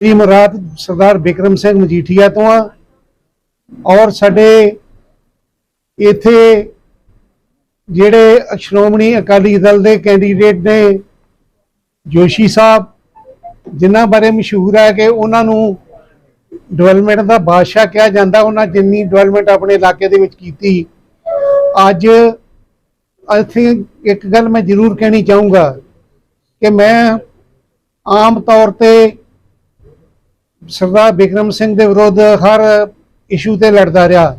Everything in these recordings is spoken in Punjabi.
ਜੀ ਮੁਰਾਦ ਸਰਦਾਰ ਬਿਕਰਮ ਸਿੰਘ ਮਜੀਠੀਆ ਤੋਂ ਆ ਔਰ ਸਾਡੇ ਇੱਥੇ ਜਿਹੜੇ ਸ਼੍ਰੋਮਣੀ ਅਕਾਲੀ ਦਲ ਦੇ ਕੈਂਡੀਡੇਟ ਨੇ ਜੋਸ਼ੀ ਸਾਹਿਬ, ਜਿਨ੍ਹਾਂ ਬਾਰੇ ਮਸ਼ਹੂਰ ਹੈ ਕਿ ਉਹਨਾਂ ਨੂੰ ਡਿਵੈਲਪਮੈਂਟ ਦਾ ਬਾਦਸ਼ਾਹ ਕਿਹਾ ਜਾਂਦਾ, ਉਹਨਾਂ ਜਿੰਨੀ ਡਿਵੈਲਪਮੈਂਟ ਆਪਣੇ ਇਲਾਕੇ ਦੇ ਵਿੱਚ ਕੀਤੀ। ਅੱਜ ਅਸੀਂ ਇੱਕ ਗੱਲ ਮੈਂ ਜ਼ਰੂਰ ਕਹਿਣੀ ਚਾਹੂੰਗਾ ਕਿ ਮੈਂ ਆਮ ਤੌਰ ਤੇ ਸਰਦਾਰ ਬਿਕਰਮ ਸਿੰਘ ਦੇ ਵਿਰੁੱਧ ਹਰ ਇਸ਼ੂ ਤੇ ਲੜਦਾ ਰਿਹਾ।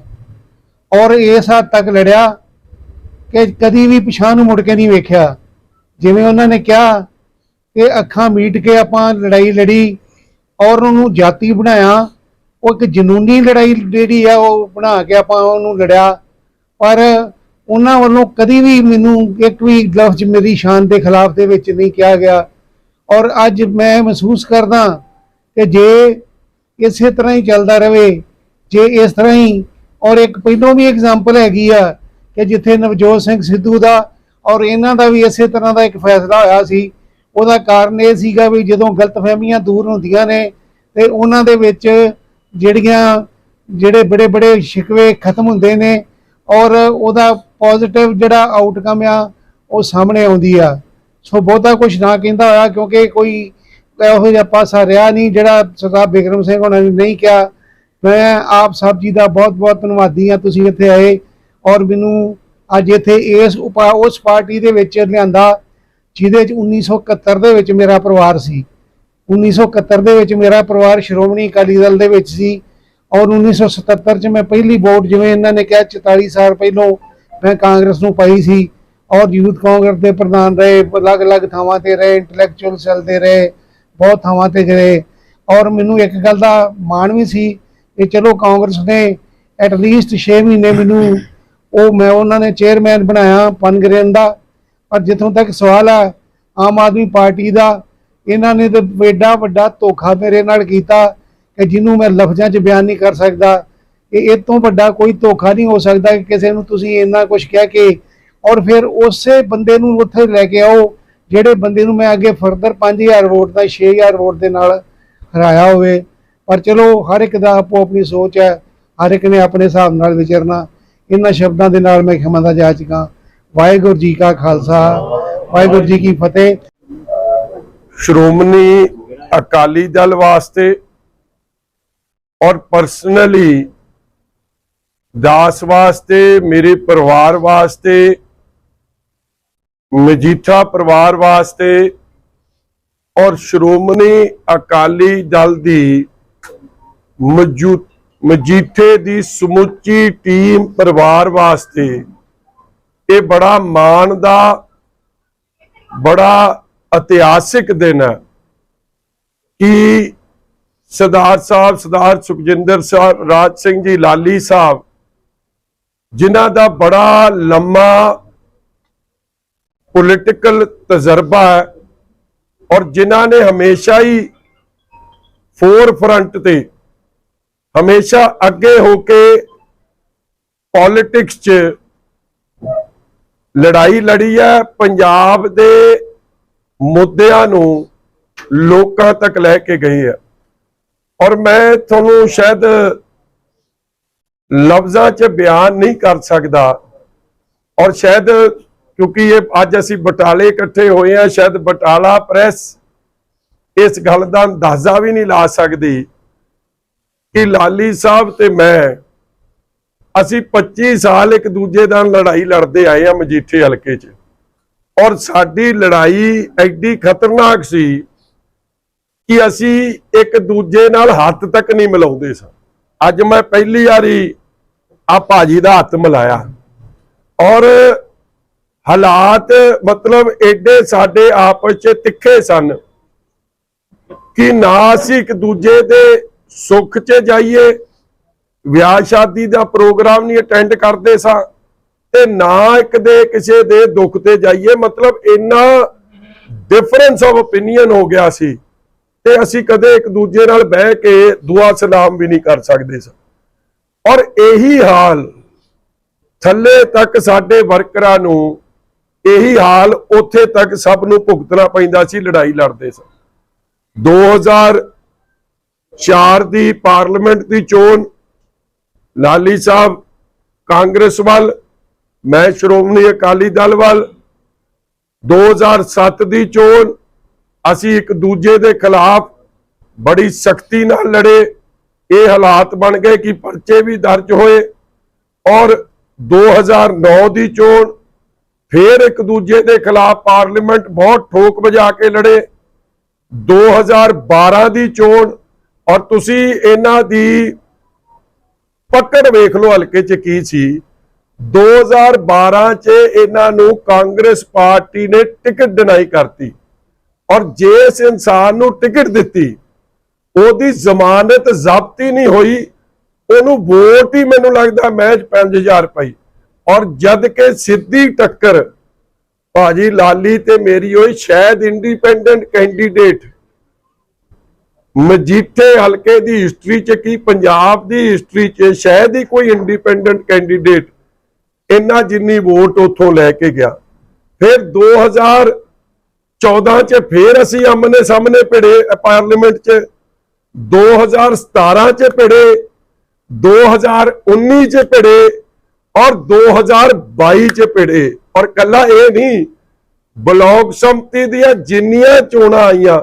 ਔਰ ਇਸ ਹੱਦ ਤੱਕ ਲੜਿਆ ਕਿ ਕਦੀ ਵੀ ਪਿਛਾਂ ਨੂੰ ਮੁੜ ਕੇ ਨਹੀਂ ਵੇਖਿਆ। ਜਿਵੇਂ ਉਹਨਾਂ ਨੇ ਕਿਹਾ ਕਿ ਅੱਖਾਂ ਮੀਟ ਕੇ ਆਪਾਂ ਲੜਾਈ ਲੜੀ ਔਰ ਉਹਨੂੰ ਜਾਤੀ ਬਣਾਇਆ। ਉਹ ਇੱਕ ਜਨੂਨੀ ਲੜਾਈ ਜਿਹੜੀ ਆ, ਉਹ ਬਣਾ ਕੇ ਆਪਾਂ ਉਹਨੂੰ ਲੜਿਆ। ਪਰ ਉਹਨਾਂ ਵੱਲੋਂ ਕਦੀ ਵੀ ਮੈਨੂੰ ਇੱਕ ਵੀ ਲਫ਼ਜ਼ ਮੇਰੀ ਸ਼ਾਨ ਦੇ ਖਿਲਾਫ ਦੇ ਵਿੱਚ ਨਹੀਂ ਕਿਹਾ ਗਿਆ। ਔਰ ਅੱਜ ਮੈਂ ਮਹਿਸੂਸ ਕਰਦਾ ਕਿ ਜੇ ਇਸੇ ਤਰ੍ਹਾਂ ਹੀ ਚੱਲਦਾ ਰਹੇ ਜੇ ਇਸ ਤਰ੍ਹਾਂ ਹੀ, ਔਰ ਇੱਕ ਪਹਿਲੋਂ ਵੀ ਐਗਜ਼ਾਮਪਲ ਹੈਗੀ ਆ ਕਿ ਜਿੱਥੇ ਨਵਜੋਤ ਸਿੰਘ ਸਿੱਧੂ ਦਾ ਔਰ ਇਹਨਾਂ ਦਾ ਵੀ ਇਸੇ ਤਰ੍ਹਾਂ ਦਾ ਇੱਕ ਫੈਸਲਾ ਹੋਇਆ ਸੀ, ਉਹਦਾ ਕਾਰਨ ਇਹ ਸੀਗਾ ਵੀ ਜਦੋਂ ਗਲਤਫਹਿਮੀਆਂ ਦੂਰ ਹੁੰਦੀਆਂ ਨੇ, ਤੇ ਉਹਨਾਂ ਦੇ ਵਿੱਚ ਜਿਹੜੀਆਂ, ਜਿਹੜੇ ਬੜੇ ਬੜੇ ਸ਼ਿਕਵੇ ਖਤਮ ਹੁੰਦੇ ਨੇ, ਔਰ ਉਹਦਾ ਪੋਜ਼ਿਟਿਵ ਜਿਹੜਾ ਆਊਟਕਮ ਆ, ਉਹ ਸਾਹਮਣੇ ਆਉਂਦੀ ਆ। ਸੋ ਬਹੁਤਾ ਕੁਝ ਨਾ ਕਹਿੰਦਾ ਹੋਇਆ, ਕਿਉਂਕਿ ਕੋਈ ਇਹੋ ਜਿਹਾ ਪਾਸਾ ਰਿਹਾ ਨਹੀਂ, ਜਿਹੜਾ ਸਰਦਾਰ ਬਿਕਰਮ ਸਿੰਘ ਉਹਨਾਂ ਨੇ ਨਹੀਂ ਕਿਹਾ। ਮੈਂ ਆਪ ਸਭ ਜੀ ਦਾ ਬਹੁਤ ਬਹੁਤ ਧੰਨਵਾਦੀ ਹਾਂ, ਤੁਸੀਂ ਇੱਥੇ ਆਏ ਔਰ ਮੈਨੂੰ ਅੱਜ ਇੱਥੇ ਇਸ ਉਪਾ, ਉਸ ਪਾਰਟੀ ਦੇ ਵਿੱਚ ਲਿਆਂਦਾ, ਜਿਹਦੇ ਚ 1971 ਦੇ ਵਿੱਚ ਮੇਰਾ ਪਰਿਵਾਰ ਸੀ। 1971 ਦੇ ਵਿੱਚ ਮੇਰਾ ਪਰਿਵਾਰ ਸ਼੍ਰੋਮਣੀ ਅਕਾਲੀ ਦਲ ਦੇ ਵਿੱਚ ਸੀ ਔਰ 1977 ਚ ਮੈਂ ਪਹਿਲੀ ਵੋਟ ਜਿਵੇਂ ਇਹਨਾਂ ਨੇ ਕਿਹਾ 44 ਸਾਲ ਪਹਿਲੋਂ ਮੈਂ ਕਾਂਗਰਸ ਨੂੰ ਪਾਈ ਸੀ ਔਰ ਯੂਥ ਕਾਂਗਰਸ ਦੇ ਪ੍ਰਧਾਨ ਰਹੇ, ਅਲੱਗ-ਅਲੱਗ ਥਾਵਾਂ ਤੇ ਰਹੇ ਇੰਟੈਲੈਕਚੁਅਲ ਚੱਲਦੇ ਰਹੇ। ਬਹੁਤ ਥਾਵਾਂ ਤੇ ਗਏ ਔਰ ਮੈਨੂੰ ਇੱਕ ਗੱਲ ਦਾ ਮਾਣ ਵੀ ਸੀ ਕਿ ਚਲੋ ਕਾਂਗਰਸ ਨੇ ਐਟ ਲੀਸਟ 6 ਮਹੀਨੇ ਮੈਨੂੰ ਉਹ ਮੈਂ ਉਹਨਾਂ ਨੇ ਚੇਅਰਮੈਨ ਬਣਾਇਆ ਪਨਗਰੇਨ ਦਾ। ਪਰ ਜਿੱਥੋਂ ਤੱਕ ਸਵਾਲ ਹੈ ਆਮ ਆਦਮੀ ਪਾਰਟੀ ਦਾ, ਇਹਨਾਂ ਨੇ ਤਾਂ ਐਡਾ ਵੱਡਾ ਧੋਖਾ ਮੇਰੇ ਨਾਲ ਕੀਤਾ ਕਿ ਜਿਹਨੂੰ ਮੈਂ ਲਫ਼ਜ਼ਾਂ 'ਚ ਬਿਆਨ ਨਹੀਂ ਕਰ ਸਕਦਾ। ਕਿ ਇਹ ਤੋਂ ਵੱਡਾ ਕੋਈ ਧੋਖਾ ਨਹੀਂ ਹੋ ਸਕਦਾ ਕਿ ਕਿਸੇ ਨੂੰ ਤੁਸੀਂ ਇੰਨਾ ਕੁਝ ਕਹਿ ਕੇ, ਔਰ ਫਿਰ ਉਸੇ ਬੰਦੇ ਨੂੰ ਉੱਥੇ ਲੈ ਕੇ ਆਓ ਜਿਹੜੇ ਬੰਦੇ ਨੂੰ ਮੈਂ ਅੱਗੇ ਫਰਦਰ 5000 ਵੋਟ ਦਾ 6000 ਵੋਟ ਦੇ ਨਾਲ ਹਰਾਇਆ ਹੋਵੇ, ਪਰ ਚਲੋ ਹਰ ਇੱਕ ਦਾ ਆਪੋ ਆਪਣੀ ਸੋਚ ਹੈ, ਹਰ ਇੱਕ ਨੇ ਆਪਣੇ ਹਿਸਾਬ ਨਾਲ ਵਿਚਰਨਾ। ਇਹਨਾਂ ਸ਼ਬਦਾਂ ਦੇ ਨਾਲ ਮੈਂ ਖਿਮਾ ਦਾ ਜਾ ਚੁੱਕਾ। ਵਾਹਿਗੁਰੂ ਜੀ ਕਾ ਖਾਲਸਾ, ਵਾਹਿਗੁਰੂ ਜੀ ਕੀ ਫਤਿਹ। ਸ਼੍ਰੋਮਣੀ ਅਕਾਲੀ ਦਲ ਵਾਸਤੇ ਔਰ ਪਰਸਨਲੀ ਦਾਸ ਵਾਸਤੇ, ਮੇਰੇ ਪਰਿਵਾਰ ਵਾਸਤੇ ਮਜੀਠਾ ਪਰਿਵਾਰ ਵਾਸਤੇ ਔਰ ਸ਼੍ਰੋਮਣੀ ਅਕਾਲੀ ਦਲ ਦੀ ਮੌਜੂਦ ਮਜੀਠੇ ਦੀ ਸਮੁੱਚੀ ਟੀਮ ਪਰਿਵਾਰ ਵਾਸਤੇ ਇਹ ਬੜਾ ਮਾਣ ਦਾ, ਬੜਾ ਇਤਿਹਾਸਿਕ ਦਿਨ ਹੈ ਕਿ ਸਰਦਾਰ ਸਾਹਿਬ, ਸਰਦਾਰ ਸੁਖਜਿੰਦਰ ਸਾਹਿਬ, ਰਾਜ ਸਿੰਘ ਜੀ ਲਾਲੀ ਸਾਹਿਬ, ਜਿਨ੍ਹਾਂ ਦਾ ਬੜਾ ਲੰਮਾ ਪੋਲਿਟੀਕਲ ਤਜਰਬਾ ਹੈ ਔਰ ਜਿਨ੍ਹਾਂ ਨੇ ਹਮੇਸ਼ਾ ਹੀ ਫੋਰ ਫਰੰਟ ਤੇ, ਹਮੇਸ਼ਾ ਅੱਗੇ ਹੋ ਕੇ ਪੋਲਿਟਿਕਸ 'ਚ ਲੜਾਈ ਲੜੀ ਹੈ, ਪੰਜਾਬ ਦੇ ਮੁੱਦਿਆਂ ਨੂੰ ਲੋਕਾਂ ਤੱਕ ਲੈ ਕੇ ਗਏ ਆ ਔਰ ਮੈਂ ਤੁਹਾਨੂੰ ਸ਼ਾਇਦ ਲਫ਼ਜ਼ਾਂ 'ਚ ਬਿਆਨ ਨਹੀਂ ਕਰ ਸਕਦਾ ਔਰ ਸ਼ਾਇਦ ਕਿਉਂਕਿ ਇਹ ਅੱਜ ਅਸੀਂ ਬਟਾਲੇ ਇਕੱਠੇ ਹੋਏ ਆ ਸ਼ਾਇਦ ਬਟਾਲਾ ਪ੍ਰੈਸ ਇਸ ਗੱਲ ਦਾ ਅੰਦਾਜ਼ਾ ਵੀ ਨਹੀਂ ਲਾ ਸਕਦੀ ਕਿ ਲਾਲੀ ਸਾਹਿਬ ਤੇ ਮੈਂ ਅਸੀਂ 25 ਸਾਲ ਇੱਕ ਦੂਜੇ ਨਾਲ ਲੜਾਈ ਲੜਦੇ ਆਏ ਆ ਮਜੀਠੇ ਹਲਕੇ 'ਚ। ਔਰ ਸਾਡੀ ਲੜਾਈ ਐਡੀ ਖਤਰਨਾਕ ਸੀ ਕਿ ਅਸੀਂ ਇੱਕ ਦੂਜੇ ਨਾਲ ਹੱਥ ਤੱਕ ਨਹੀਂ ਮਿਲਾਉਂਦੇ ਸਾਂ। ਅੱਜ ਮੈਂ ਪਹਿਲੀ ਵਾਰੀ ਆ ਭਾਜੀ ਦਾ ਹੱਥ ਮਿਲਾਇਆ। ਔਰ ਹਾਲਾਤ ਮਤਲਬ ਐਡੇ ਸਾਡੇ ਆਪਸ 'ਚ ਤਿੱਖੇ ਸਨ ਕਿ ਨਾ ਅਸੀਂ ਇੱਕ ਦੂਜੇ ਦੇ ਸੁੱਖ 'ਚ ਜਾਈਏ, ਵਿਆਹ ਸ਼ਾਦੀ ਦਾ ਪ੍ਰੋਗਰਾਮ ਨਹੀਂ ਅਟੈਂਡ ਕਰਦੇ ਸਾਂ ਤੇ ਨਾ ਇੱਕ ਦੇ ਕਿਸੇ ਦੇ ਦੁੱਖ ਤੇ ਜਾਈਏ, ਮਤਲਬ ਇੰਨਾ ਡਿਫਰੈਂਸ ਆਫ ਓਪੀਨੀਅਨ ਹੋ ਗਿਆ ਸੀ ਤੇ ਅਸੀਂ ਕਦੇ ਇੱਕ ਦੂਜੇ ਨਾਲ ਬਹਿ ਕੇ ਦੁਆ ਸਲਾਮ ਵੀ ਨਹੀਂ ਕਰ ਸਕਦੇ ਸਾਂ। ਔਰ ਇਹੀ ਹਾਲ ਥੱਲੇ ਤੱਕ ਸਾਡੇ ਵਰਕਰਾਂ ਨੂੰ ਇਹੀ ਹਾਲ ਉੱਥੇ ਤੱਕ ਸਭ ਨੂੰ ਭੁਗਤਣਾ ਪੈਂਦਾ ਸੀ, ਲੜਾਈ ਲੜਦੇ ਸਾਂ 2000 ਚਾਰ ਦੀ ਪਾਰਲੀਮੈਂਟ ਦੀ ਚੋਣ, ਲਾਲੀ ਸਾਹਿਬ ਕਾਂਗਰਸ ਵੱਲ, ਮੈਂ ਸ਼੍ਰੋਮਣੀ ਅਕਾਲੀ ਦਲ ਵੱਲ 2007 ਦੀ ਚੋਣ, ਅਸੀਂ ਇੱਕ ਦੂਜੇ ਦੇ ਖਿਲਾਫ ਬੜੀ ਸਖਤੀ ਨਾਲ ਲੜੇ। ਇਹ ਹਾਲਾਤ ਬਣ ਗਏ ਕਿ ਪਰਚੇ ਵੀ ਦਰਜ ਹੋਏ ਔਰ 2009 ਦੀ ਚੋਣ ਫੇਰ ਇੱਕ ਦੂਜੇ ਦੇ ਖਿਲਾਫ ਪਾਰਲੀਮੈਂਟ ਬਹੁਤ ਠੋਕ ਵਜਾ ਕੇ ਲੜੇ। 2012 ਦੀ ਚੋਣ ਔਰ ਤੁਸੀਂ ਇਹਨਾਂ ਦੀ ਪਕੜ ਵੇਖ ਲਓ ਹਲਕੇ 'ਚ ਕੀ ਸੀ। 2012 'ਚ ਇਹਨਾਂ ਨੂੰ ਕਾਂਗਰਸ ਪਾਰਟੀ ਨੇ ਟਿਕਟ ਡਿਨਾਈ ਕਰਤੀ ਔਰ ਜੇ ਇਸ ਇਨਸਾਨ ਨੂੰ ਟਿਕਟ ਦਿੱਤੀ, ਉਹਦੀ ਜ਼ਮਾਨਤ ਜ਼ਬਤ ਹੀ ਨਹੀਂ ਹੋਈ, ਉਹਨੂੰ ਵੋਟ ਹੀ ਮੈਨੂੰ ਲੱਗਦਾ ਮਹਿਜ 5000 ਪਈ ਔਰ ਜਦ ਕਿ ਸਿੱਧੀ ਟੱਕਰ, ਭਾਜੀ ਲਾਲੀ ਤੇ ਮੇਰੀ ਹੋਈ ਸ਼ਾਇਦ ਇੰਡੀਪੈਂਡੈਂਟ ਕੈਂਡੀਡੇਟ ਮਜੀਠੇ ਹਲਕੇ ਦੀ ਹਿਸਟਰੀ ਚ ਕੀ, ਪੰਜਾਬ ਦੀ ਹਿਸਟਰੀ ਚ ਸ਼ਾਇਦ ਹੀ ਕੋਈ ਇੰਡੀਪੈਂਡੈਂਟ ਕੈਂਡੀਡੇਟ ਇੰਨਾ ਜਿੰਨੀ ਵੋਟ ਉੱਥੋਂ ਲੈ ਕੇ ਗਿਆ। ਫਿਰ 2014 ਚ ਫਿਰ ਅਸੀਂ ਆਮਨੇ ਸਾਹਮਣੇ ਭਿੜੇ ਪਾਰਲੀਮੈਂਟ ਚ 2017 ਚ ਭਿੜੇ 2019 ਚ ਭਿੜੇ ਔਰ 2022 ਚ ਭਿੜੇ। ਔਰ ਕੱਲਾ ਇਹ ਨਹੀਂ ਬਲਾਕ ਸੰਮਤੀ ਦੀਆਂ ਜਿੰਨੀਆਂ ਚੋਣਾਂ ਆਈਆਂ,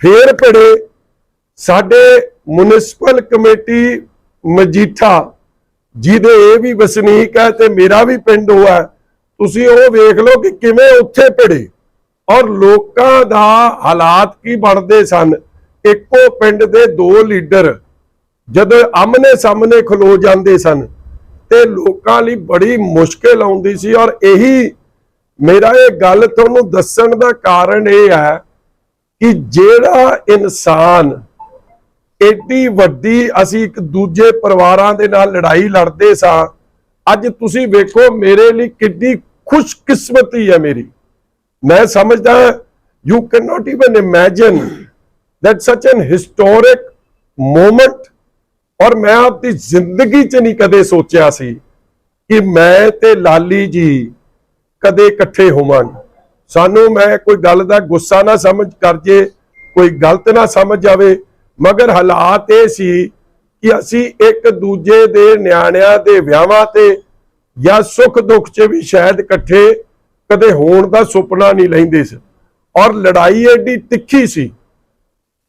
ਫੇਰ ਭਿੜੇ। ਸਾਡੇ ਮਿਊਨਿਸਪਲ ਕਮੇਟੀ ਮਜੀਠਾ, ਜਿਹਦੇ ਇਹ ਵੀ ਵਸਨੀਕ ਹੈ ਤੇ ਮੇਰਾ ਵੀ ਪਿੰਡ ਉਹ ਹੈ, ਤੁਸੀਂ ਉਹ ਵੇਖ ਲਓ ਕਿ ਕਿਵੇਂ ਉੱਥੇ ਭਿੜੇ। ਔਰ ਲੋਕਾਂ ਦਾ ਹਾਲਾਤ ਕੀ ਬਣਦੇ ਸਨ? ਇੱਕੋ ਪਿੰਡ ਦੇ ਦੋ ਲੀਡਰ, ਜਦੋਂ ਆਮਨੇ ਸਾਹਮਣੇ ਖਲੋ ਜਾਂਦੇ ਸਨ। ਤੇ ਲੋਕਾਂ ਲਈ ਬੜੀ ਮੁਸ਼ਕਿਲ ਆਉਂਦੀ ਸੀ ਔਰ ਇਹੀ ਮੇਰਾ ਇਹ ਗੱਲ ਤੁਹਾਨੂੰ ਦੱਸਣ ਦਾ ਕਾਰਨ ਇਹ ਹੈ ਕਿ ਜਿਹੜਾ ਇਨਸਾਨ ਏਡੀ ਵੱਡੀ ਅਸੀਂ ਇੱਕ ਦੂਜੇ ਪਰਿਵਾਰਾਂ ਦੇ ਨਾਲ ਲੜਾਈ ਲੜਦੇ ਸਾਂ, ਅੱਜ ਤੁਸੀਂ ਵੇਖੋ ਮੇਰੇ ਲਈ ਕਿੰਨੀ ਖੁਸ਼ਕਿਸਮਤੀ ਹੈ ਮੇਰੀ। ਮੈਂ ਸਮਝਦਾ you can not even imagine that such an historic moment ਔਰ ਮੈਂ ਆਪਦੀ ਜ਼ਿੰਦਗੀ 'ਚ ਨਹੀਂ ਕਦੇ ਸੋਚਿਆ ਸੀ ਕਿ ਮੈਂ ਤੇ ਲਾਲੀ ਜੀ ਕਦੇ ਇਕੱਠੇ ਹੋਵਾਂਗੇ। ਸਾਨੂੰ ਮੈਂ ਕੋਈ ਗੱਲ ਦਾ ਗੁੱਸਾ ਨਾ ਸਮਝ ਕਰ ਜੇ, ਕੋਈ ਗਲਤ ਨਾ ਸਮਝ ਜਾਵੇ, ਮਗਰ ਹਾਲਾਤ ਇਹ ਸੀ ਕਿ ਅਸੀਂ ਇੱਕ ਦੂਜੇ ਦੇ ਨਿਆਣਿਆਂ ਦੇ ਵਿਆਹਾਂ ਤੇ ਜਾਂ ਸੁੱਖ ਦੁੱਖ 'ਚ ਵੀ ਸ਼ਾਇਦ ਇਕੱਠੇ ਕਦੇ ਹੋਣ ਦਾ ਸੁਪਨਾ ਨਹੀਂ ਲੈਂਦੇ ਸੀ। ਔਰ ਲੜਾਈ ਐਡੀ ਤਿੱਖੀ ਸੀ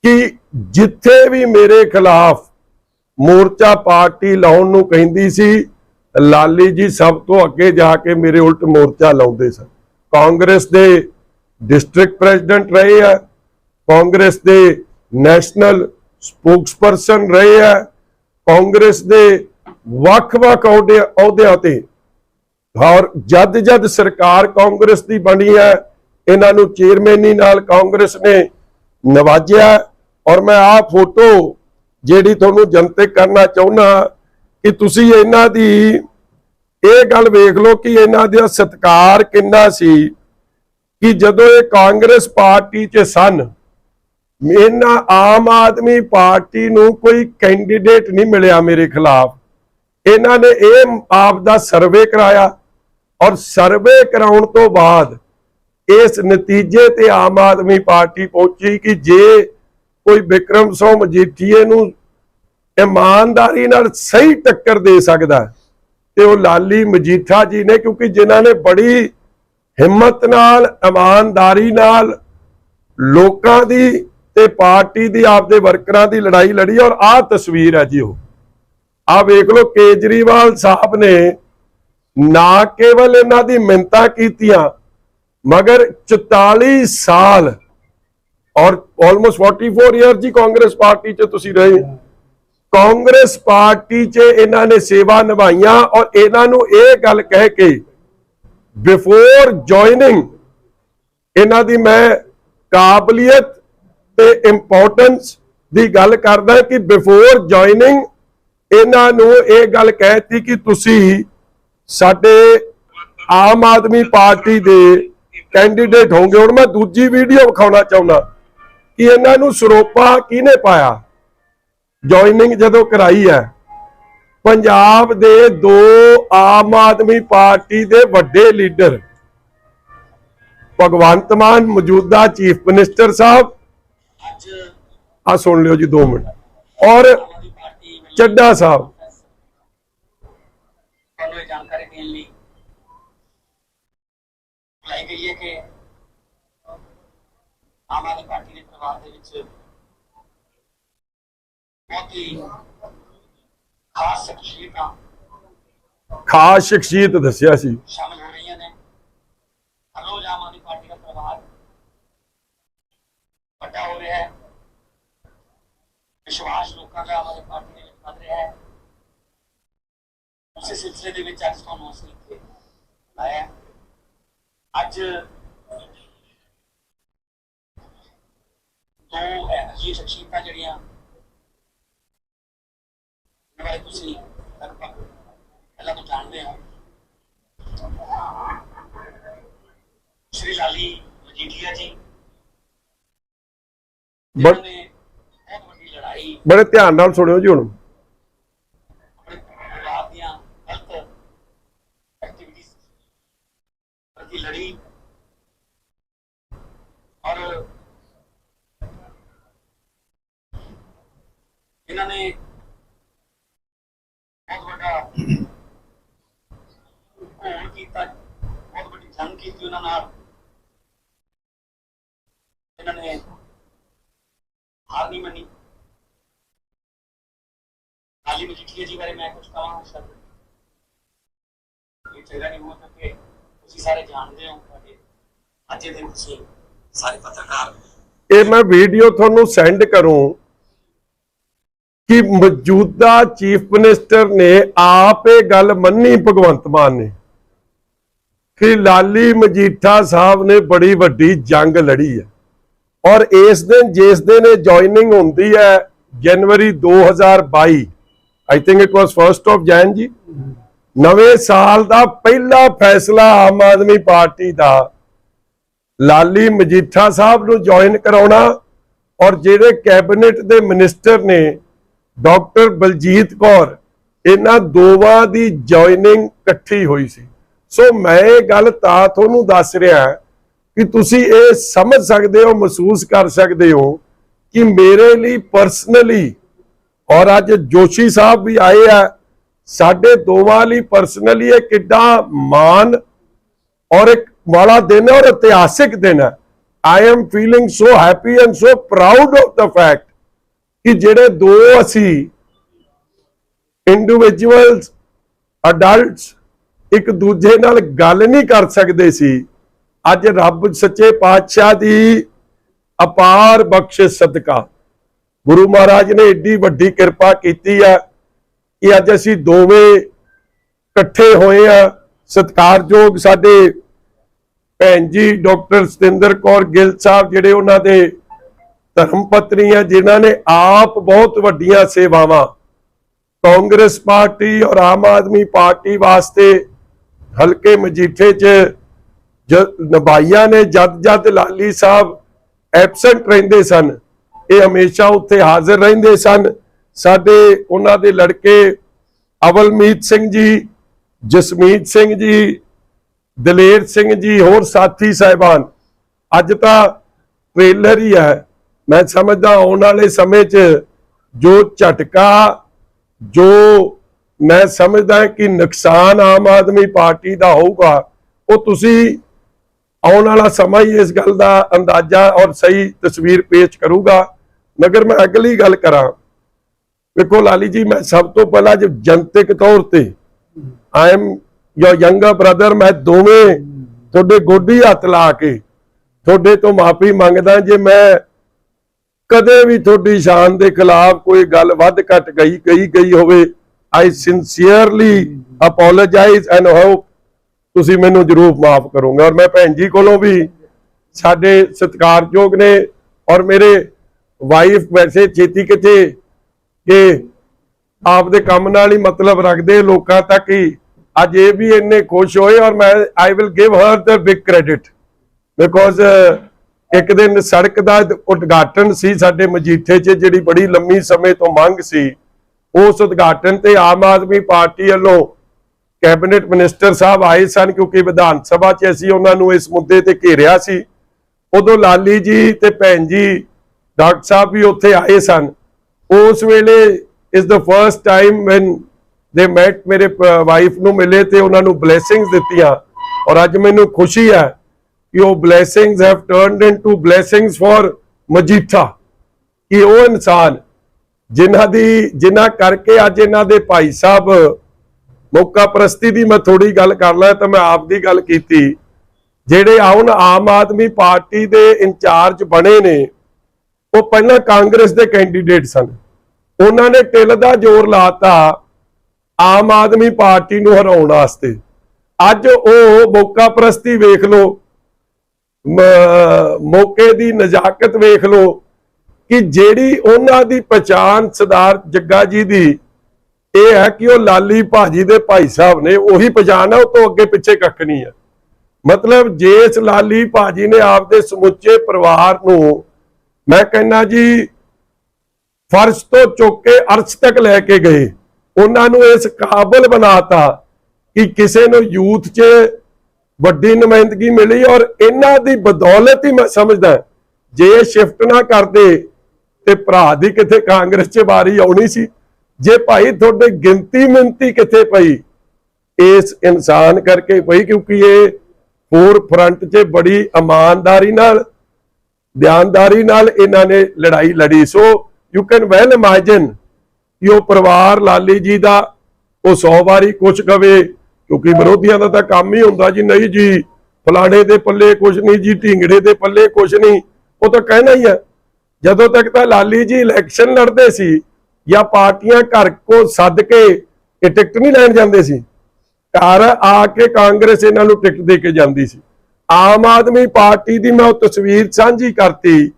ਕਿ ਜਿੱਥੇ ਵੀ ਮੇਰੇ ਖਿਲਾਫ ਮੋਰਚਾ ਪਾਰਟੀ ਲਾਉਣ ਨੂੰ ਕਹਿੰਦੀ ਸੀ, ਲਾਲੀ ਜੀ ਸਭ ਤੋਂ ਅੱਗੇ ਜਾ ਕੇ ਮੇਰੇ ਉਲਟ ਮੋਰਚਾ ਲਾਉਂਦੇ ਸਨ। ਕਾਂਗਰਸ ਦੇ ਡਿਸਟ੍ਰਿਕਟ ਪ੍ਰੈਜ਼ੀਡੈਂਟ ਰਹੇ ਆ, ਕਾਂਗਰਸ ਦੇ ਨੈਸ਼ਨਲ ਸਪੋਕਸਪਰਸਨ ਰਹੇ ਆ, ਕਾਂਗਰਸ ਦੇ ਵੱਖ-ਵੱਖ ਅਹੁਦੇ ਅਹੁਦਿਆਂ ਤੇ। ਔਰ ਜਦ ਜਦ ਸਰਕਾਰ ਕਾਂਗਰਸ ਦੀ ਬਣੀ ਹੈ ਇਹਨਾਂ ਨੂੰ ਚੇਅਰਮੈਨੀ ਨਾਲ ਕਾਂਗਰਸ ਨੇ ਨਵਾਜਿਆ। ਔਰ ਮੈਂ ਆਹ ਫੋਟੋ ਜਿਹੜੀ ਤੁਹਾਨੂੰ ਜਨਤਕ ਕਰਨਾ ਚਾਹੁੰਦਾ ਕਿ ਤੁਸੀਂ ਇਹਨਾਂ ਦੀ ਇਹ ਗੱਲ ਵੇਖ ਲਓ ਕਿ ਇਹਨਾਂ ਦਾ ਸਤਕਾਰ ਕਿੰਨਾ ਸੀ, ਕਿ ਜਦੋਂ ਇਹ ਕਾਂਗਰਸ ਪਾਰਟੀ 'ਚ ਸਨ, ਇਹਨਾਂ ਆਮ ਆਦਮੀ ਪਾਰਟੀ ਨੂੰ ਕੋਈ ਕੈਂਡੀਡੇਟ ਨਹੀਂ ਮਿਲਿਆ ਮੇਰੇ ਖਿਲਾਫ। ਇਹਨਾਂ ਨੇ ਇਹ ਆਪ ਦਾ ਸਰਵੇ ਕਰਾਇਆ ਔਰ ਸਰਵੇ ਕਰਾਉਣ ਤੋਂ ਬਾਅਦ ਇਸ ਨਤੀਜੇ ਤੇ ਆਮ ਆਦਮੀ ਪਾਰਟੀ ਪਹੁੰਚੀ ਕਿ ਜੇ ਕੋਈ ਵਿਕਰਮ ਸਿੰਘ ਮਜੀਠੀਏ ਨੂੰ ਇਮਾਨਦਾਰੀ ਨਾਲ ਸਹੀ ਟੱਕਰ ਦੇ ਸਕਦਾ ਤੇ ਉਹ ਲਾਲੀ ਮਜੀਠਾ ਜੀ ਨੇ, ਕਿਉਂਕਿ ਜਿਨ੍ਹਾਂ ਨੇ ਬੜੀ ਹਿੰਮਤ ਨਾਲ, ਇਮਾਨਦਾਰੀ ਨਾਲ ਲੋਕਾਂ ਦੀ ਤੇ ਪਾਰਟੀ ਦੀ, ਆਪਦੇ ਵਰਕਰਾਂ ਦੀ ਲੜਾਈ ਲੜੀ ਔਰ ਆਹ ਤਸਵੀਰ ਹੈ ਜੀ ਉਹ। ਆ ਵੇਖ ਲਓ, ਕੇਜਰੀਵਾਲ ਸਾਹਿਬ ਨੇ ਨਾ ਕੇਵਲ ਇਹਨਾਂ ਦੀ ਮਿੰਤਾ ਕੀਤੀਆਂ, ਮਗਰ 44 ਸਾਲ ਔਰ ਆਲਮੋਸਟ 44 ਇਅਰ ਜੀ ਕਾਂਗਰਸ ਪਾਰਟੀ 'ਚ ਤੁਸੀਂ ਰਹੇ ਕਾਂਗਰਸ ਪਾਰਟੀ 'ਚ ਇਹਨਾਂ ਨੇ ਸੇਵਾ ਨਿਭਾਈਆਂ ਔਰ ਇਹਨਾਂ ਨੂੰ ਇਹ ਗੱਲ ਕਹਿ ਕੇ ਬਿਫੋਰ ਜੁਆਇਨਿੰਗ ਇਹਨਾਂ ਦੀ ਮੈਂ ਕਾਬਲੀਅਤ ਤੇ ਇੰਪੋਰਟੈਂਸ ਦੀ ਗੱਲ ਕਰਦਾ ਕਿ ਬਿਫੋਰ ਜੁਆਇਨਿੰਗ ਇਹਨਾਂ ਨੂੰ ਇਹ ਗੱਲ ਕਹਿਤੀ ਕਿ ਤੁਸੀਂ ਸਾਡੇ ਆਮ ਆਦਮੀ ਪਾਰਟੀ ਦੇ ਕੈਂਡੀਡੇਟ ਹੋਗੇ ਹੁਣ ਮੈਂ ਦੂਜੀ ਵੀਡੀਓ ਵਿਖਾਉਣਾ ਚਾਹੁੰਦਾ। ਕਿ ਇਹਨਾਂ ਨੂੰ ਸਰੋਪਾ ਕਿਹਨੇ ਪਾਇਆ? ਜੁਆਇਨਿੰਗ ਜਦੋਂ ਕਰਾਈ ਹੈ ਪੰਜਾਬ ਦੇ ਦੋ ਆਮ ਆਦਮੀ ਪਾਰਟੀ ਦੇ ਵੱਡੇ ਲੀਡਰ ਭਗਵੰਤ ਮਾਨ ਮੌਜੂਦਾ ਚੀਫ ਮਿਨਿਸਟਰ ਸਾਹਿਬ। ਆ ਸੁਣ ਲਿਓ ਜੀ 2 ਮਿੰਟ। ਔਰ ਚੱਡਾ ਸਾਹਿਬ। ਤੁਹਾਨੂੰ ਇਹ ਜਾਣਕਾਰੀ ਦੇਣ ਲਈ ਬੁਲਾਈ ਗਈ ਹੈ ਕਿ ਆਮ ਆਦਮੀ ਪਾਰਟੀ ਦੇ ਪਰਿਵਾਰ ਦੇ ਵਿੱਚ ਬਹੁਤ ਹੀ ਖਾਸ ਸ਼ਖਸੀਅਤਾਂ ਖਾਸ ਸ਼ਖਸੀਅਤ ਦੱਸਿਆ ਸੀ। ਸ਼ਾਮਲ ਹੋ ਰਹੀਆਂ ਨੇ। ਰੋਜ਼ ਆਮ ਆਦਮੀ ਪਾਰਟੀ ਦਾ ਪਰਿਵਾਰ। ਵੱਡਾ ਹੋ ਰਿਹਾ ਹੈ। ਵਿਸ਼ਵਾਸ ਲੋਕਾਂ ਦਾ ਆਮ ਆਦਮੀ ਪਾਰਟੀ ਦੇ ਵਿੱਚ ਵੱਧ ਰਿਹਾ ਹੈ। ਉਸੇ ਸਿਲਸਿਲੇ ਦੇ ਵਿੱਚ ਅੱਜ ਤੁਹਾਨੂੰ ਅਸੀਂ ਇੱਥੇ ਆਇਆ ਅੱਜ ਦੋ ਐਨਰਜੀ ਸ਼ਖਸੀਅਤਾਂ ਜਿਹੜੀਆਂ ਬਾਰੇ ਤੁਸੀਂ ਪਹਿਲਾਂ ਤੋਂ ਜਾਣਦੇ ਹੋ ਸ਼੍ਰੀ ਲਾਲੀ ਮਜੀਠੀਆ ਜੀ ਬੜੇ ਧਿਆਨ ਨਾਲ ਸੁਣਿਓ ਜੀ ਹੁਣ ਆਪਣੇ ਪਰਿਵਾਰ ਦੀਆਂ ਗਲਤ ਐਕਟੀਵਿਟੀਜ਼ ਪ੍ਰਤੀ ਲੜੀ ਔਰ ਇਹਨਾਂ ਨੇ ਬਹੁਤ ਵੱਡਾ ਘੋਲ ਕੀਤਾ ਬਹੁਤ ਵੱਡੀ ਜੰਗ ਕੀਤੀ ਉਹਨਾਂ ਨਾਲ ਇਹਨਾਂ ਨੇ ਹਾਰ ਨਹੀਂ ਮੰਨੀ ਹਾਲੀ ਮਜੀਠੀਆ ਜੀ ਬਾਰੇ ਮੈਂ ਕੁਝ ਕਹਾਂ ਸ਼ਬਦ ਇਹ ਚੰਗਾ ਨਹੀਂ ਹੋਣਾ ਕਿ ਤੁਸੀਂ ਸਾਰੇ ਜਾਣਦੇ ਹੋ ਤੁਹਾਡੇ। ਅੱਜ ਦੇ ਤੁਸੀਂ ਸਾਰੇ ਪੱਤਰਕਾਰ ਇਹ ਮੈਂ ਵੀਡੀਓ ਤੁਹਾਨੂੰ ਸੈਂਡ ਕਰੂੰ ਕਿ ਮੌਜੂਦਾ ਚੀਫ ਮਿਨਿਸਟਰ ਨੇ ਆਪ ਇਹ ਗੱਲ ਮੰਨੀ, ਭਗਵੰਤ ਮਾਨ ਨੇ, ਕਿ ਲਾਲੀ ਮਜੀਠਾ ਸਾਹਿਬ ਨੇ ਬੜੀ ਵੱਡੀ ਜੰਗ ਲੜੀ ਹੈ। ਔਰ ਇਸ ਦਿਨ, ਜਿਸ ਦਿਨ ਇਹ ਜੁਆਇਨਿੰਗ ਹੁੰਦੀ ਹੈ, January 2022 I think it was first of Jan ਜੀ ਨਵੇਂ ਸਾਲ ਦਾ ਪਹਿਲਾ ਫੈਸਲਾ ਆਮ ਆਦਮੀ ਪਾਰਟੀ ਦਾ। ਲਾਲੀ ਮਜੀਠਾ ਸਾਹਿਬ ਨੂੰ ਜੁਆਇਨ ਕਰਾਉਣਾ ਔਰ ਜਿਹੜੇ ਕੈਬਨਿਟ ਦੇ ਮਿਨਿਸਟਰ ਨੇ ਡਾਕਟਰ ਬਲਜੀਤ ਕੌਰ, ਇਹਨਾਂ ਦੋਵਾਂ ਦੀ ਜੁਆਇਨਿੰਗ ਇਕੱਠੀ ਹੋਈ ਸੀ। ਸੋ ਮੈਂ ਇਹ ਗੱਲ ਤਾਂ ਤੁਹਾਨੂੰ ਦੱਸ ਰਿਹਾ ਕਿ ਤੁਸੀਂ ਇਹ ਸਮਝ ਸਕਦੇ ਹੋ, ਮਹਿਸੂਸ ਕਰ ਸਕਦੇ ਹੋ ਕਿ ਮੇਰੇ ਲਈ ਪਰਸਨਲੀ ਔਰ ਅੱਜ ਜੋਸ਼ੀ ਸਾਹਿਬ ਵੀ ਆਏ ਆ। ਸਾਡੇ ਦੋਵਾਂ ਲਈ ਪਰਸਨਲੀ ਇਹ ਕਿੱਡਾ ਮਾਣ ਔਰ ਇੱਕ ਵਾਲਾ ਦਿਨ ਹੈ ਔਰ ਇਤਿਹਾਸਿਕ ਦਿਨ ਹੈ। I am feeling so happy and so proud of the fact ਕਿ ਜਿਹੜੇ ਦੋ ਅਸੀਂ ਇੰਡੀਵਿਜੂਅਲਸ ਅਡਲਟਸ ਇੱਕ ਦੂਜੇ ਨਾਲ ਗੱਲ ਨਹੀਂ ਕਰ ਸਕਦੇ ਸੀ। ਅੱਜ ਰੱਬ ਸੱਚੇ ਪਾਤਸ਼ਾਹ ਦੀ ਅਪਾਰ ਬਖਸ਼ਿਸ਼ ਸਦਕਾ। ਗੁਰੂ ਮਹਾਰਾਜ ਨੇ ਏਡੀ ਵੱਡੀ ਕਿਰਪਾ ਕੀਤੀ ਆ ਕਿ ਅੱਜ ਅਸੀਂ ਦੋਵੇਂ ਇਕੱਠੇ ਹੋਏ ਆ। ਸਤਿਕਾਰਯੋਗ ਸਾਡੇ ਭੈਣ ਜੀ ਡਾਕਟਰ ਸਤਿੰਦਰ ਕੌਰ ਗਿੱਲ ਸਾਹਿਬ, ਜਿਹੜੇ ਉਹਨਾਂ ਦੇ ਧਰਮ ਪਤਨੀ ਆ, ਜਿਨ੍ਹਾਂ ਨੇ ਆਪ ਬਹੁਤ ਵੱਡੀਆਂ ਸੇਵਾਵਾਂ ਕਾਂਗਰਸ ਪਾਰਟੀ ਔਰ ਆਮ ਆਦਮੀ ਪਾਰਟੀ ਵਾਸਤੇ ਹਲਕੇ ਮਜੀਠੇ 'ਚ ਜ- ਨਿਭਾਈਆਂ ਨੇ। ਜਦ ਜਦ ਲਾਲੀ ਸਾਹਿਬ ਐਬਸੈਂਟ ਰਹਿੰਦੇ ਸਨ ਇਹ ਹਮੇਸ਼ਾ ਉੱਥੇ ਹਾਜ਼ਰ ਰਹਿੰਦੇ ਸਨ। ਸਾਡੇ ਉਹਨਾਂ ਦੇ ਲੜਕੇ ਅਵਲਮੀਤ ਸਿੰਘ ਜੀ, ਜਸਮੀਤ ਸਿੰਘ ਜੀ, ਦਲੇਰ ਸਿੰਘ ਜੀ, ਹੋਰ ਸਾਥੀ ਸਾਹਿਬਾਨ, ਅੱਜ ਤਾਂ ਟ੍ਰੇਲਰ ਹੀ ਹੈ। ਮੈਂ ਸਮਝਦਾ ਆਉਣ ਵਾਲੇ ਸਮੇਂ 'ਚ ਜੋ ਝਟਕਾ, ਜੋ ਮੈਂ ਸਮਝਦਾ ਕਿ ਨੁਕਸਾਨ ਆਮ ਆਦਮੀ ਪਾਰਟੀ ਦਾ ਹੋਊਗਾ, ਉਹ ਤੁਸੀਂ ਆਉਣ ਵਾਲਾ ਸਮਾਂ ਹੀ ਇਸ ਗੱਲ ਦਾ ਅੰਦਾਜ਼ਾ ਔਰ ਸਹੀ ਤਸਵੀਰ ਪੇਸ਼ ਕਰੂਗਾ। ਮਗਰ ਮੈਂ ਅਗਲੀ ਗੱਲ ਕਰਾਂ। ਵੇਖੋ ਲਾਲੀ ਜੀ ਮੈਂ ਸਭ ਤੋਂ ਪਹਿਲਾਂ ਜੇ ਜਨਤਕ ਤੌਰ ਤੇ I am your younger brother ਮੈਂ ਦੋਵੇਂ ਤੁਹਾਡੇ ਗੋਡੀ ਹੱਥ ਲਾ ਕੇ ਤੁਹਾਡੇ ਤੋਂ ਮਾਫੀ ਮੰਗਦਾ ਜੇ ਮੈਂ ਕਦੇ ਵੀ ਤੁਹਾਡੀ ਸ਼ਾਨ ਦੇ ਖਿਲਾਫ ਕੋਈ ਗੱਲ ਵੱਧ ਘਟ ਗਈ ਕਹੀ ਗਈ ਹੋਵੇ I sincerely apologize and hope ਤੁਸੀਂ ਮੈਨੂੰ ਜਰੂਰ ਮਾਫ ਕਰੋਗੇ। ਔਰ ਮੈਂ ਭੈਣ ਜੀ ਕੋਲੋਂ ਵੀ ਸਾਡੇ ਸਤਿਕਾਰਯੋਗ ਨੇ ਔਰ ਮੇਰੇ ਵਾਈਫ ਵੈਸੇ ਛੇਤੀ ਕਿਤੇ ਕਿ ਆਪਦੇ ਕੰਮ ਨਾਲ ਹੀ ਮਤਲਬ ਰੱਖਦੇ ਲੋਕਾਂ ਤੱਕ ਹੀ। ਅੱਜ ਇਹ ਵੀ ਇੰਨੇ ਖੁਸ਼ ਹੋਏ ਔਰ ਮੈਂ I will give her the big credit because ਇੱਕ ਦਿਨ ਸੜਕ ਦਾ ਉਦਘਾਟਨ ਸੀ ਸਾਡੇ ਮਜੀਠੇ 'ਚ, ਜਿਹੜੀ ਬੜੀ ਲੰਮੀ ਸਮੇਂ ਤੋਂ ਮੰਗ ਸੀ। ਉਸ ਉਦਘਾਟਨ ਤੇ ਆਮ ਆਦਮੀ ਪਾਰਟੀ ਵੱਲੋਂ ਕੈਬਨਿਟ ਮਿਨਿਸਟਰ ਸਾਹਿਬ ਆਏ ਸਨ ਕਿਉਂਕਿ ਵਿਧਾਨ ਸਭਾ 'ਚ ਅਸੀਂ ਉਹਨਾਂ ਨੂੰ ਇਸ ਮੁੱਦੇ ਤੇ ਘੇਰਿਆ ਸੀ। ਉਦੋਂ ਲਾਲੀ ਜੀ ਤੇ ਭੈਣ ਜੀ ਡਾਕਟਰ ਸਾਹਿਬ ਵੀ ਉੱਥੇ ਆਏ ਸਨ। ਉਸ ਵੇਲੇ ਇਸ ਦਾ first time when they met ਮੇਰੇ ਵਾਈਫ ਨੂੰ ਮਿਲੇ ਤੇ ਉਹਨਾਂ ਨੂੰ ਬਲੇਸਿੰਗਸ ਦਿੱਤੀਆਂ। ਔਰ ਅੱਜ ਮੈਨੂੰ ਖੁਸ਼ੀ ਹੈ ਕਿ ਉਹ blessings have turned into blessings for Majitha. ਕਿ ਉਹ ਇਨਸਾਨ ਜਿਨ੍ਹਾਂ ਦੀ, ਜਿਨ੍ਹਾਂ ਕਰਕੇ ਅੱਜ ਇਹਨਾਂ ਦੇ ਭਾਈ ਸਾਹਿਬ ਮੌਕਾ ਪ੍ਰਸਤੀ ਦੀ ਮੈਂ ਥੋੜੀ ਗੱਲ ਕਰ ਲਾਂ ਤਾਂ ਮੈਂ ਆਪ ਦੀ ਗੱਲ ਕੀਤੀ। ਜਿਹੜੇ ਹੁਣ ਆਮ ਆਦਮੀ ਪਾਰਟੀ ਦੇ ਇੰਚਾਰਜ ਬਣੇ ਨੇ ਉਹ ਪਹਿਲਾਂ ਕਾਂਗਰਸ ਦੇ ਕੈਂਡੀਡੇਟ ਸਨ। ਉਹਨਾਂ ਨੇ ਟਿਲ ਦਾ ਜ਼ੋਰ ਲਾਤਾ ਆਮ ਆਦਮੀ ਪਾਰਟੀ ਨੂੰ ਹਰਾਉਣ ਵਾਸਤੇ। ਅੱਜ ਉਹ ਮੌਕਾ ਪ੍ਰਸਤੀ ਵੇਖ ਲਓ ਮੌਕੇ ਦੀ ਨਜ਼ਾਕਤ ਵੇਖ ਲਓ ਕਿ ਜਿਹੜੀ ਉਹਨਾਂ ਦੀ ਪਛਾਣ ਸਰਦਾਰ ਜੱਗਾ ਜੀ ਦੀ, ਇਹ ਹੈ ਕਿ ਉਹ ਲਾਲੀ ਭਾਜੀ ਦੇ ਭਾਈ ਸਾਹਿਬ ਨੇ ਉਹੀ ਪਛਾਣ ਹੈ ਉਹ ਤੋਂ ਅੱਗੇ ਪਿੱਛੇ ਕੱਖ ਨਹੀਂ ਹੈ ਮਤਲਬ ਜੇ ਇਸ ਲਾਲੀ ਭਾਜੀ ਨੇ ਆਪਦੇ ਸਮੁੱਚੇ ਪਰਿਵਾਰ ਨੂੰ ਮੈਂ ਕਹਿੰਨਾ ਜੀ, ਫਰਸ਼ ਤੋਂ ਚੁੱਕ ਕੇ ਅਰਸ਼ ਤੱਕ ਲੈ ਕੇ ਗਏ। ਉਹਨਾਂ ਨੂੰ ਇਸ ਕਾਬਲ ਬਣਾਤਾ ਕਿ ਕਿਸੇ ਨੂੰ ਯੂਥ 'ਚ ਵੱਡੀ ਨੁਮਾਇੰਦਗੀ ਮਿਲੀ ਔਰ ਇਹਨਾਂ ਦੀ ਬਦੌਲਤ ਹੀ ਮੈਂ ਸਮਝਦਾ ਜੇ ਸ਼ਿਫਟ ਨਾ ਕਰਦੇ ਤੇ ਭਰਾ ਦੀ ਕਿਤੇ ਕਾਂਗਰਸ 'ਚ ਵਾਰੀ ਆਉਣੀ ਸੀ, ਜੇ ਭਾਈ ਤੁਹਾਡੇ ਗਿਣਤੀ ਮਿੰਤੀ ਕਿੱਥੇ ਪਈ, ਇਸ ਇਨਸਾਨ ਕਰਕੇ ਪਈ ਕਿਉਂਕਿ ਇਹ ਫੋਰ ਫਰੰਟ 'ਚ ਬੜੀ ਇਮਾਨਦਾਰੀ ਨਾਲ ਧਿਆਨਦਾਰੀ ਨਾਲ ਇਹਨਾਂ ਨੇ ਲੜਾਈ ਲੜੀ। So you can well imagine ਕਿ ਉਹ ਪਰਿਵਾਰ ਲਾਲੀ ਜੀ ਦਾ ਉਹ 100 ਵਾਰੀ ਕੁਛ ਕਵੇ, ਕਿਉਂਕਿ ਵਿਰੋਧੀਆਂ ਦਾ ਤਾਂ ਕੰਮ ਹੀ ਹੁੰਦਾ ਜੀ, ਨਹੀਂ ਜੀ, ਫਲਾਣੇ ਦੇ ਪੱਲੇ ਕੁਛ ਨਹੀਂ ਜੀ, ਢਿੰਗੜੇ ਦੇ ਪੱਲੇ ਕੁਛ ਨਹੀਂ। ਉਹ ਤਾਂ ਕਹਿਣਾ ਹੀ ਹੈ, ਜਦੋਂ ਤੱਕ ਤਾਂ ਲਾਲੀ ਜੀ ਇਲੈਕਸ਼ਨ ਲੜਦੇ ਸੀ, ਜਾਂ ਪਾਰਟੀਆਂ ਘਰ ਕੋ ਸੱਦ ਕੇ ਇਹ ਟਿਕਟ ਨਹੀਂ ਲੈਣ ਜਾਂਦੇ ਸੀ, ਘਰ ਆ ਕੇ ਕਾਂਗਰਸ ਇਹਨਾਂ ਨੂੰ ਟਿਕਟ ਦੇ ਕੇ ਜਾਂਦੀ ਸੀ। ਆਮ ਆਦਮੀ ਪਾਰਟੀ ਦੀ ਮੈਂ ਉਹ ਤਸਵੀਰ ਸਾਂਝੀ ਕਰਤੀ,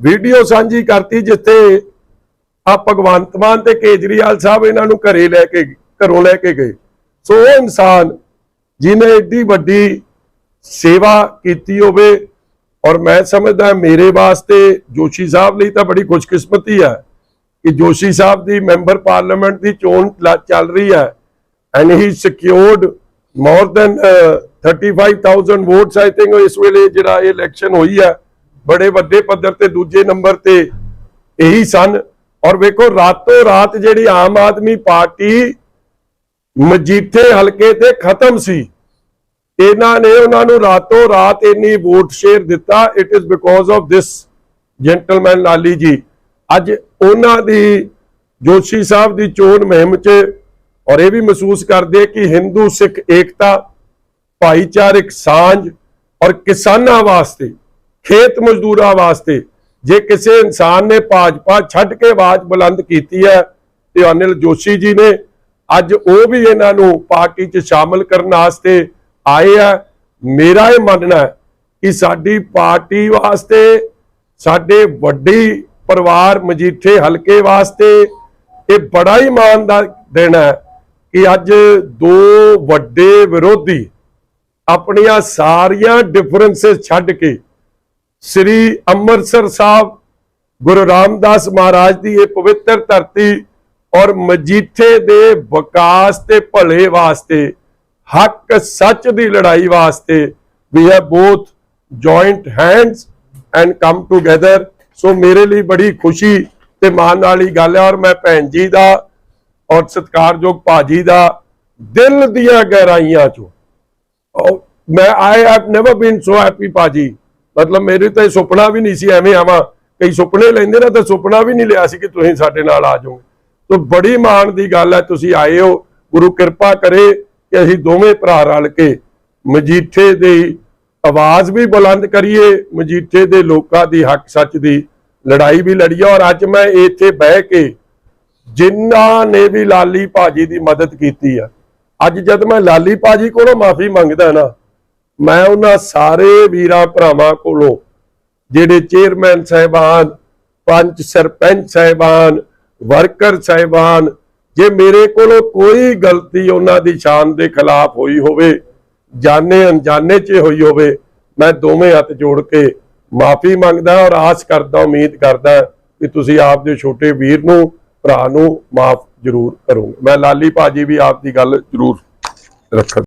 ਵੀਡੀਓ ਸਾਂਝੀ ਕਰਤੀ, ਜਿੱਥੇ ਆ ਭਗਵੰਤ ਮਾਨ ਤੇ ਕੇਜਰੀਵਾਲ ਸਾਹਿਬ ਇਹਨਾਂ ਨੂੰ ਘਰੇ ਲੈ ਕੇ ਘਰੋਂ ਲੈ ਕੇ ਗਏ। ਸੋ ਉਹ ਇਨਸਾਨ ਜਿਨੇ ਏਡੀ ਵੱਡੀ ਸੇਵਾ ਕੀਤੀ ਹੋਵੇ, ਔਰ ਮੈਂ ਸਮਝਦਾ ਮੇਰੇ ਵਾਸਤੇ ਜੋਸ਼ੀ ਸਾਹਿਬ ਲਈ ਤਾਂ ਬੜੀ ਖੁਸ਼ਕਿਸਮਤੀ ਹੈ ਕਿ ਜੋਸ਼ੀ ਸਾਹਿਬ ਦੀ ਮੈਂਬਰ ਪਾਰਲੀਮੈਂਟ ਦੀ ਚੋਣ ਚੱਲ ਰਹੀ ਹੈ and he secured more than 35000 votes I think ਇਸ ਵੇਲੇ ਜਿਹੜਾ ਇਹ ਇਲੈਕਸ਼ਨ ਹੋਈ ਹੈ, ਬੜੇ ਵੱਡੇ ਪੱਧਰ ਤੇ ਦੂਜੇ ਨੰਬਰ ਤੇ ਇਹੀ ਸਨ। ਔਰ ਵੇਖੋ, ਰਾਤੋਂ ਰਾਤ ਜਿਹੜੀ ਆਮ ਆਦਮੀ ਪਾਰਟੀ ਮਜੀਠੇ ਹਲਕੇ ਤੇ ਖਤਮ ਸੀ। ਇਹਨਾਂ ਨੇ ਉਹਨਾਂ ਨੂੰ ਰਾਤੋਂ ਰਾਤ ਇੰਨੀ ਵੋਟ ਸ਼ੇਅਰ ਦਿੱਤਾ। It is because of this gentleman Lali ji. ਅੱਜ ਉਹਨਾਂ ਦੀ, ਜੋਸ਼ੀ ਸਾਹਿਬ ਦੀ ਚੋਣ ਮੁਹਿੰਮ 'ਚ ਔਰ ਇਹ ਵੀ ਮਹਿਸੂਸ ਕਰਦੇ ਕਿ ਹਿੰਦੂ ਸਿੱਖ ਏਕਤਾ ਭਾਈਚਾਰਕ ਸਾਂਝ ਔਰ ਕਿਸਾਨਾਂ ਵਾਸਤੇ, ਖੇਤ ਮਜ਼ਦੂਰਾਂ ਵਾਸਤੇ, ਜੇ ਕਿਸੇ ਇਨਸਾਨ ਨੇ ਭਾਜਪਾ ਛੱਡ ਕੇ ਆਵਾਜ਼ ਬੁਲੰਦ ਕੀਤੀ ਹੈ, ਤੇ ਅਨਿਲ ਜੋਸ਼ੀ ਜੀ ਨੇ ਅੱਜ ਉਹ ਵੀ ਇਹਨਾਂ ਨੂੰ ਪਾਰਟੀ 'ਚ ਸ਼ਾਮਲ ਕਰਨ ਵਾਸਤੇ ਆਏ ਆ। ਮੇਰਾ ਇਹ ਮੰਨਣਾ ਹੈ ਕਿ ਸਾਡੀ ਪਾਰਟੀ ਵਾਸਤੇ, ਸਾਡੇ ਵੱਡੀ ਪਰਿਵਾਰ ਮਜੀਠੇ ਹਲਕੇ ਵਾਸਤੇ ਇਹ ਬੜਾ ਹੀ ਮਾਣ ਦਾ ਦਿਨ ਹੈ ਕਿ ਅੱਜ ਦੋ ਵੱਡੇ ਵਿਰੋਧੀ ਆਪਣੀਆਂ ਸਾਰੀਆਂ ਡਿਫਰੈਂਸਸ ਛੱਡ ਕੇ ਸ੍ਰੀ ਅੰਮ੍ਰਿਤਸਰ ਸਾਹਿਬ, ਗੁਰੂ ਰਾਮਦਾਸ ਮਹਾਰਾਜ ਦੀ ਇਹ ਪਵਿੱਤਰ ਧਰਤੀ ਔਰ ਮਜੀਠੇ ਦੇ ਵਿਕਾਸ ਤੇ ਭਲੇ ਵਾਸਤੇ, ਹੱਕ ਸੱਚ ਦੀ ਲੜਾਈ ਵਾਸਤੇ ਵੀ ਹੈ both joint hands and come together so ਮੇਰੇ ਲਈ ਬੜੀ ਖੁਸ਼ੀ ਤੇ ਮਾਣ ਵਾਲੀ ਗੱਲ ਹੈ ਔਰ ਮੈਂ ਭੈਣ ਜੀ ਦਾ ਔਰ ਸਤਿਕਾਰਯੋਗ ਭਾਜੀ ਦਾ ਦਿਲ ਦੀਆਂ ਗਹਿਰਾਈਆਂ ਚੋਂ ਮੈਂ I have never been so happy ਪਾਜੀ ਮਤਲਬ ਮੇਰੇ ਤਾਂ ਸੁਪਨਾ ਵੀ ਨਹੀਂ ਸੀ, ਐਵੇਂ ਆਵਾਂ। ਕਈ ਸੁਪਨੇ ਲੈਂਦੇ ਨਾ, ਤਾਂ ਸੁਪਨਾ ਵੀ ਨਹੀਂ ਲਿਆ ਸੀ ਕਿ ਤੁਸੀਂ ਸਾਡੇ ਨਾਲ ਆ ਜਾਓਗੇ। ਤੋ ਬੜੀ ਮਾਣ ਦੀ ਗੱਲ ਹੈ, ਤੁਸੀਂ ਆਏ ਹੋ। ਗੁਰੂ ਕਿਰਪਾ ਕਰੇ ਕਿ ਅਸੀਂ ਦੋਵੇਂ ਭਰਾ ਰਲ ਕੇ ਮਜੀਠੇ ਦੀ ਆਵਾਜ਼ ਵੀ ਬੁਲੰਦ ਕਰੀਏ, ਮਜੀਠੇ ਦੇ ਲੋਕਾਂ ਦੀ ਹੱਕ ਸੱਚ ਦੀ ਲੜਾਈ ਵੀ ਲੜੀਏ ਔਰ ਅੱਜ ਮੈਂ ਇੱਥੇ ਬਹਿ ਕੇ ਜਿਨ੍ਹਾਂ ਨੇ ਵੀ ਲਾਲੀ ਭਾਜੀ ਦੀ ਮਦਦ ਕੀਤੀ ਆ ਅੱਜ ਜਦ ਮੈਂ ਲਾਲੀ ਭਾਜੀ ਕੋਲੋਂ ਮਾਫੀ ਮੰਗਦਾ ਨਾ, ਮੈਂ ਉਹਨਾਂ ਸਾਰੇ ਵੀਰਾਂ ਭਰਾਵਾਂ ਕੋਲੋਂ, ਜਿਹੜੇ ਚੇਅਰਮੈਨ ਸਾਹਿਬਾਨ, ਪੰਚ ਸਰਪੰਚ ਸਾਹਿਬਾਨ, ਵਰਕਰ ਸਾਹਿਬਾਨ, ਜੇ ਮੇਰੇ ਕੋਲੋਂ ਕੋਈ ਗਲਤੀ ਉਹਨਾਂ ਦੀ ਸ਼ਾਨ ਦੇ ਖਿਲਾਫ ਹੋਈ ਹੋਵੇ, ਜਾਣੇ ਅਣਜਾਣੇ 'ਚ ਹੋਈ ਹੋਵੇ, ਮੈਂ ਦੋਵੇਂ ਹੱਥ ਜੋੜ ਕੇ ਮਾਫੀ ਮੰਗਦਾ ਔਰ ਆਸ ਕਰਦਾ, ਉਮੀਦ ਕਰਦਾ ਕਿ ਤੁਸੀਂ ਆਪ ਦੇ ਛੋਟੇ ਵੀਰ ਨੂੰ ਭਰਾ ਨੂੰ ਮਾਫ ਜ਼ਰੂਰ ਕਰੋਗੇ। ਮੈਂ ਲਾਲੀ ਭਾਜੀ ਵੀ ਆਪ ਦੀ ਗੱਲ ਜ਼ਰੂਰ ਰੱਖ